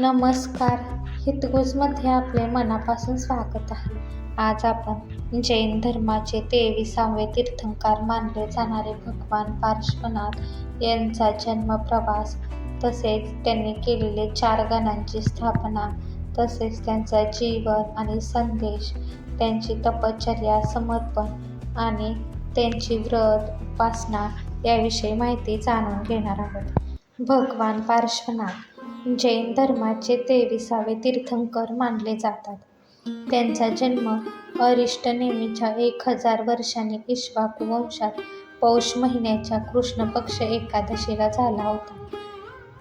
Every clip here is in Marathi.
नमस्कार. हितगुजमध्ये आपले मनापासून स्वागत आहे. आज आपण जैन धर्माचे तेविसावे तीर्थंकर मानले जाणारे भगवान पार्श्वनाथ यांचा जन्म प्रवास तसेच त्यांनी केलेले चार गणांची स्थापना तसेच त्यांचा जीवन आणि संदेश त्यांची तपश्चर्या समर्पण आणि त्यांची व्रत उपासना याविषयी माहिती जाणून घेणार आहोत. भगवान पार्श्वनाथ जैन धर्माचे तेविसावे तीर्थंकर मानले जातात. त्यांचा जन्म अरिष्ट नेमीच्या एक हजार वर्षांनी इक्ष्वाकू वंशात पौष महिन्याच्या कृष्ण पक्ष एकादशीला झाला होता.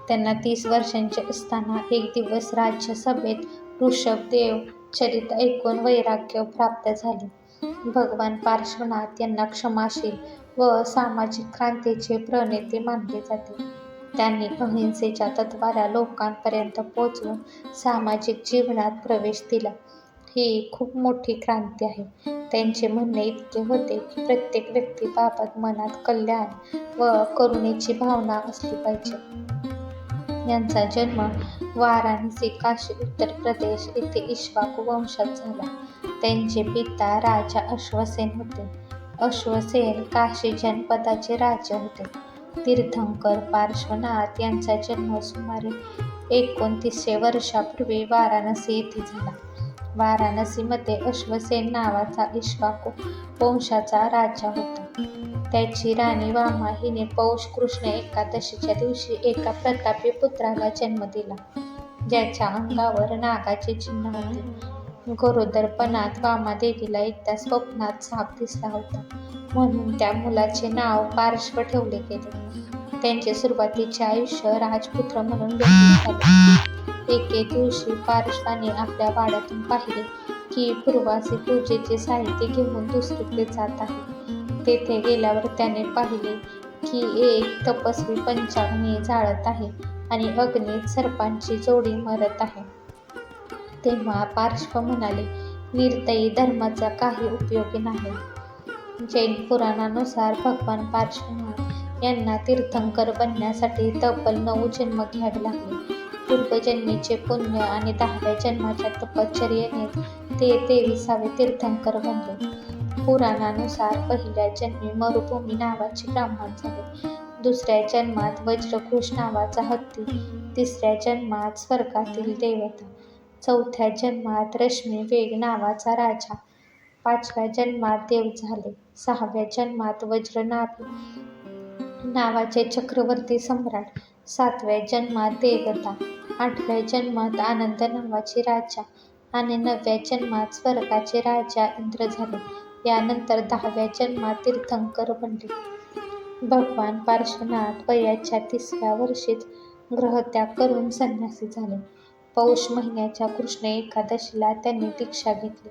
त्यांना तीस वर्षांचे असताना एक दिवस राज्यसभेत ऋषभदेव चरित ऐकून वैराग्य प्राप्त झाले. भगवान पार्श्वनाथ यांना क्षमाशील व सामाजिक क्रांतीचे प्रणेते मानले जाते. त्यांनी अहिंसेच्या तत्वाला लोकांपर्यंत पोचवून सामाजिक जीवनात प्रवेश दिला. ही खूप मोठी क्रांती आहे. त्यांचे म्हणणे इतके होते की प्रत्येक व्यक्तीबाबत मनात कल्याण व करुणेची भावना असली पाहिजे. यांचा जन्म वाराणसी काशी उत्तर प्रदेश येथे इश्वाकू वंशात झाला. त्यांचे पिता राजा अश्वसेन होते. अश्वसेन काशी जनपदाचे राजा होते. तीर्थंकर पार्श्वनाथ यांचा जन्म सुमारे एकोणतीसशे वर्षापूर्वी वाराणसी येथे झाला. वाराणसीमध्ये अश्वसेन नावाचा इश्वाको वंशाचा राजा होता. त्याची राणी वामा हिने पौष कृष्ण एकादशीच्या दिवशी एका प्रतापी पुत्राला जन्म दिला ज्याच्या अंगावर नागाचे चिन्ह होते. गरोदरपणात वामादेवीला एकदा स्वप्नात साप दिसला होता. म्हणून त्या मुलाचे नाव पार्श्व ठेवले गेले. त्यांचे सुरुवातीचे आयुष्य राजपुत्र म्हणून व्यतीत झाले. एके दिवशी पार्श्वाने आपल्या वाड्यातून पाहिले की पूर्वासी पूजेचे साहित्य घेऊन दुसरीकडे जात आहे. तेथे गेल्यावर त्याने पाहिले की एक तपस्वी पंचाग्नी जाळत आहे आणि अग्नीत सर्पांची जोडी मरत आहे. तेव्हा पार्श्व म्हणाले निर्दयी धर्माचा काही उपयोगी नाही. जैन पुराणानुसार भगवान पार्श्वनाथ यांना तीर्थंकर बनण्यासाठी तब्बल नऊ जन्म घ्यावे लागले. पूर्वजन्मीचे पुण्य आणि दहाव्या जन्माच्या तपश्चर्याने ते तेविसावे तीर्थंकर बनले. पुराणानुसार पहिल्या जन्मी मरुभूमी नावाचे ब्राह्मण झाले. दुसऱ्या जन्मात वज्रघोष नावाचा हत्ती तिसऱ्या जन्मात स्वर्गातील देवता. चौथ्या जन्मात रश्मी वेग नावाचा राजा. पाचव्या जन्मात देव झाले. सहाव्या जन्मात वज्रनाभी नावाचे चक्रवर्ती सम्राट. सातव्या जन्मात देवता. आठव्या जन्मात आनंद नावाचे राजा आणि नवव्या जन्मात स्वर्गाचे राजा इंद्र झाले. यानंतर दहाव्या जन्मात तीर्थंकर बनले. भगवान पार्श्वनाथ वयाच्या तिसऱ्या वर्षीच ग्रहत्याग करून संन्यासी झाले. पौष महिन्याच्या कृष्ण एकादशीला त्यांनी दीक्षा घेतली.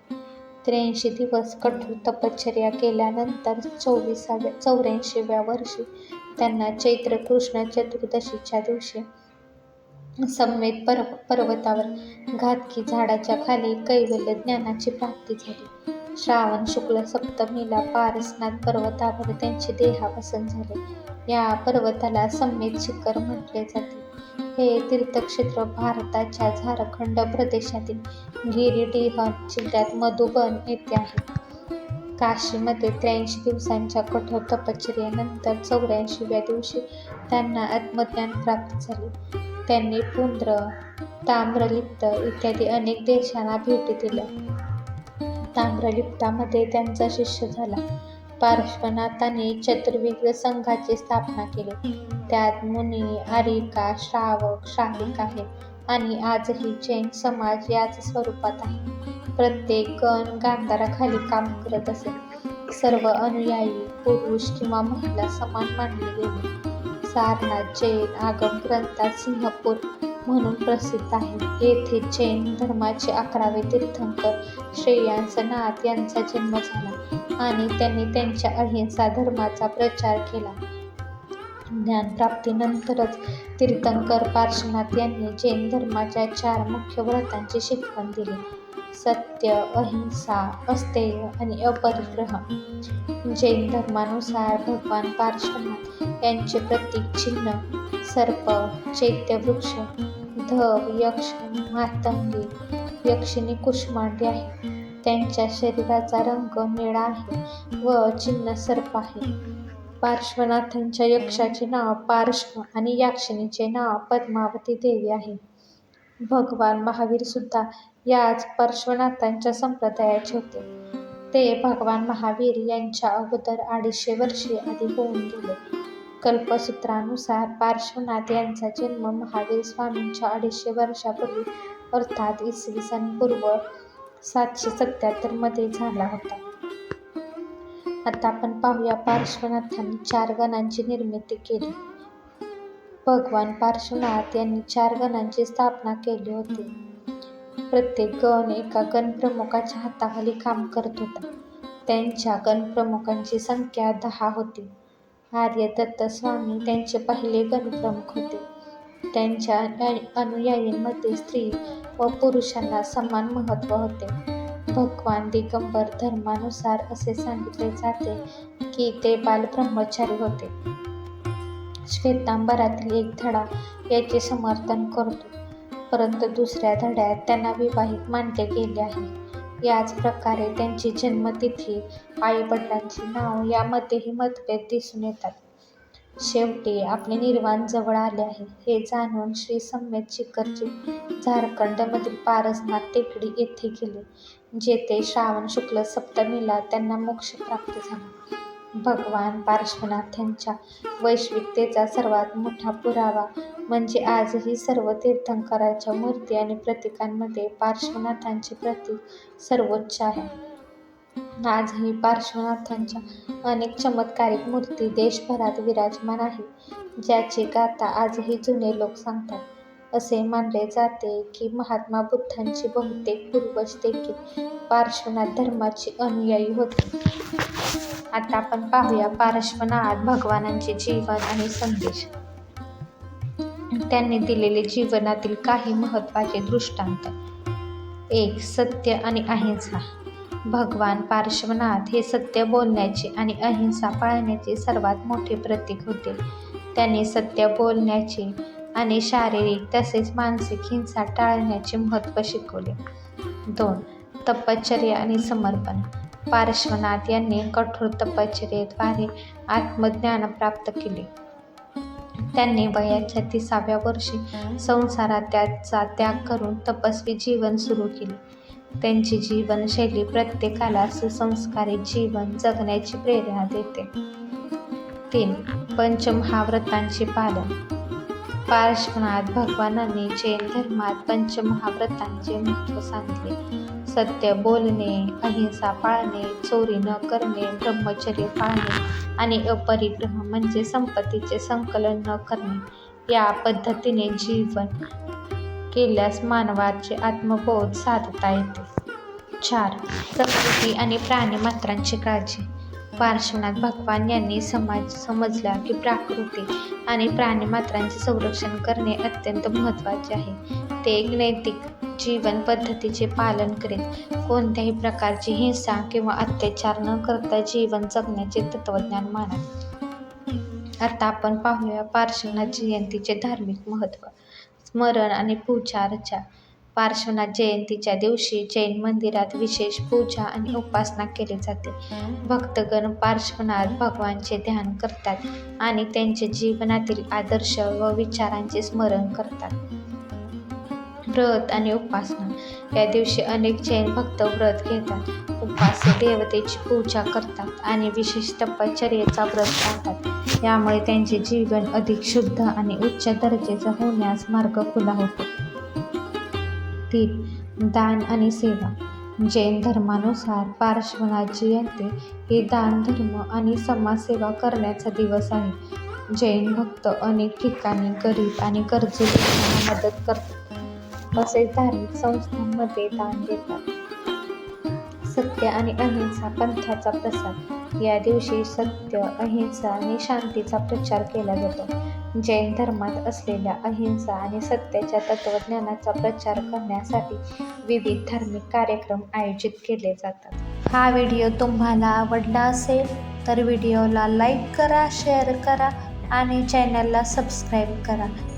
त्र्याऐंशी दिवस कठोर तपश्चर्या केल्यानंतर चोवीसाव्या चौऱ्याऐंशीव्या वर्षी त्यांना चैत्र कृष्ण चतुर्दशीच्या दिवशी सम्मेत पर्व पर्वतावर घातकी झाडाच्या खाली कैवल्य ज्ञानाची प्राप्ती झाली. श्रावण शुक्ल सप्तमीला पारसनाथ पर्वतावर त्यांचे देहावसन झाले. या पर्वताला सम्मेत शिखर म्हटले जाते. हे तीर्थक्षेत्र भारताच्या झारखंड प्रदेशातील गिरिडीह जिल्ह्यात मधुबन येथे आहे. काशीमध्ये त्र्याऐंशी दिवसांच्या कठोर तपश्चर्येनंतर चौऱ्याऐंशीव्या दिवशी त्यांना आत्मज्ञान प्राप्त झाले. त्यांनी पुंद्र ताम्रलिप्त इत्यादी अनेक देशांना भेटी दिल्या. ताम्रलिप्तामध्ये त्यांचा शिष्य झाला. पार्श्वनाथाने चतुर्विग्र संघाची स्थापना केली. त्यात मुनी आरिका श्रावक श्राविक आहेत आणि आजही जैन समाज याच स्वरूपात आहे. प्रत्येक गण गांधाराखाली काम करत असे. सर्व अनुयायी पुरुष किंवा महिला समान मानले गेले. सारनाथ जैन आगम ग्रंथात सिंहपूर म्हणून प्रसिद्ध आहे. येथे जैन धर्माचे अकरावे तीर्थंकर श्रेयांसनाथ यांचा जन्म झाला. आणि त्यांनी त्यांच्या अहिंसा धर्माचा प्रचार केला. ज्ञानप्राप्तीनंतरच तीर्थंकर पार्श्वनाथ यांनी जैन धर्माच्या चार मुख्य व्रतांची शिकवण दिली. सत्य अहिंसा अस्तेय आणि अपरिग्रह. जैन धर्मानुसार भगवान पार्श्वनाथ यांचे प्रतीक चिन्ह सर्प चैत्यवृक्ष धव यक्ष मातंगी यक्षिणी कुष्मांडी आहे. त्यांच्या शरीराचा रंग निळा आहे व चिन्ह सर्प आहे. पार्श्वनाथांच्या यक्षाचे नाव पार्श्व आणि याक्षिणीचे नाव पद्मावती देवी आहे. भगवान महावीर सुद्धा याच पार्श्वनाथांच्या संप्रदायाचे होते. ते भगवान महावीर यांच्या अगोदर अडीचशे वर्षे आधी होऊन गेले. कल्पसूत्रानुसार पार्श्वनाथ यांचा जन्म महावीर स्वामींच्या अडीचशे वर्षापूर्वी अर्थात इसवी सन पूर्व सातशे सत्याहत्तरमध्ये झाला होता. आता आपण पाहूया पार्श्वनाथांनी चार गणांची निर्मिती केली. भगवान पार्श्वनाथ यांनी चार गणांची स्थापना केली होती. प्रत्येक गण एका गणप्रमुखाच्या हाताखाली काम करत होता. त्यांच्या गणप्रमुखांची संख्या दहा होती. आर्यदत्त स्वामी त्यांचे पहिले गणप्रमुख होते. त्यांच्या अनुयायींमध्ये स्त्री व पुरुषांना समान महत्त्व होते. भगवान दिगंबर धर्मानुसार असे सांगितले जाते की ते बाल ब्रह्मचारी होते. श्वेतांबरातील एक धडा याचे समर्थन करतो परंतु दुसऱ्या धड्यात त्यांना विवाहित मानले गेले आहे. याच प्रकारे त्यांची जन्मतिथी आई वडिलांची नाव यामध्येही मतभेद दिसून येतात. शेवटी आपले निर्वाण जवळ आले आहे. हे जाणून श्री सम्यक शिखरजी झारखंडमधील पारसनाथ टेकडी येथे गेले जेथे श्रावण शुक्ल सप्तमीला त्यांना मोक्ष प्राप्त झाला. भगवान पार्श्वनाथांच्या वैश्विकतेचा सर्वात मोठा पुरावा म्हणजे आजही सर्व तीर्थंकरांच्या मूर्ती आणि प्रतीकांमध्ये पार्श्वनाथांचे प्रतीक सर्वोच्च आहे. आजही पार्श्वनाथांच्या अनेक चमत्कारिक मूर्ती देशभरात विराजमान आहे ज्याची गाथा आजही जुने लोक सांगतात. असे मानले जाते की महात्मा बुद्धांची बहुतेक पूर्वज देखील पार्श्वनाथ धर्माची अनुयायी होते. आता आपण पाहूया पार्श्वनाथ भगवानांचे जीवन आणि संदेश. त्यांनी दिलेले जीवनातील काही महत्त्वाचे दृष्टांत. एक सत्य आणि अहिंसा. भगवान पार्श्वनाथ हे सत्य बोलण्याचे आणि अहिंसा पाळण्याचे सर्वात मोठे प्रतीक होते. त्यांनी सत्य बोलण्याचे आणि शारीरिक तसेच मानसिक हिंसा टाळण्याचे महत्त्व शिकवले. दोन तपश्चर्या आणि समर्पण. पार्श्वनाथ यांनी कठोर तपश्चर्येद्वारे आत्मज्ञान प्राप्त केले. त्यांनी वयाच्या तिसाव्या वर्षी संसारात त्याचा त्याग करून तपस्वी जीवन सुरू केले. त्यांची जीवनशैली प्रत्येकाला सुसंस्कारित जीवन जगण्याची प्रेरणा देते. तीन पंचमहाव्रतांचे पालन. पार्श्वनाथ भगवानांनी जैन धर्मात पंचमहाव्रतांचे महत्त्व सांगितले. सत्य बोलणे अहिंसा पाळणे चोरी न करणे ब्रह्मचर्य पाळणे आणि अपरिग्रह म्हणजे संपत्तीचे संकलन न करणे या पद्धतीने जीवन केल्यास मानवाचे आत्मबोध साधता येते. चार प्रकृती आणि प्राणीमात्रांची काळजी. पार्श्वनाथ भगवान यांनी समाज समजला की प्राकृती आणि प्राणीमात्रांचे संरक्षण करणे अत्यंत महत्त्वाचे आहे. ते एक नैतिक जीवन पद्धतीचे पालन करीत कोणत्याही प्रकारची हिंसा किंवा अत्याचार न करता जीवन जगण्याचे तत्त्वज्ञान मानत आता आपण पाहूया पार्श्वनाथ जयंतीचे धार्मिक महत्त्व. स्मरण आणि पूजा अर्चा पार्श्वनाथ जयंतीच्या दिवशी जैन मंदिरात विशेष पूजा आणि उपासना केली जाते. भक्तगण पार्श्वनाथ भगवानचे ध्यान करतात आणि त्यांचे जीवनातील आदर्श व विचारांचे स्मरण करतात. व्रत आणि उपासना. या दिवशी अनेक जैन भक्त व्रत घेतात उपवास देवतेची पूजा करतात आणि विशेष तपश्चर्येचा व्रत पाहतात यामुळे त्यांचे जीवन अधिक शुद्ध आणि उच्च दर्जेचं होण्यास मार्ग खुला होतो. तीन दान आणि सेवा. जैन धर्मानुसार पार्श्वनाथ जयंती ही दान धर्म आणि समाजसेवा करण्याचा दिवस आहे. जैन भक्त अनेक ठिकाणी गरीब आणि गरजू लोकांना मदत करतात. तसेच धार्मिक संस्थांमध्ये दान देतात. सत्य आणि अहिंसा पंथाचा प्रसार या दिवशी सत्य अहिंसा आणि शांतीचा प्रचार केला जातो. जैन धर्मात असलेल्या अहिंसा आणि सत्याच्या तत्त्वज्ञानाचा प्रचार करण्यासाठी विविध धार्मिक कार्यक्रम आयोजित केले जातात. हा व्हिडिओ तुम्हाला आवडला असेल तर व्हिडिओला लाईक करा शेअर करा आणि चॅनलला सबस्क्राईब करा.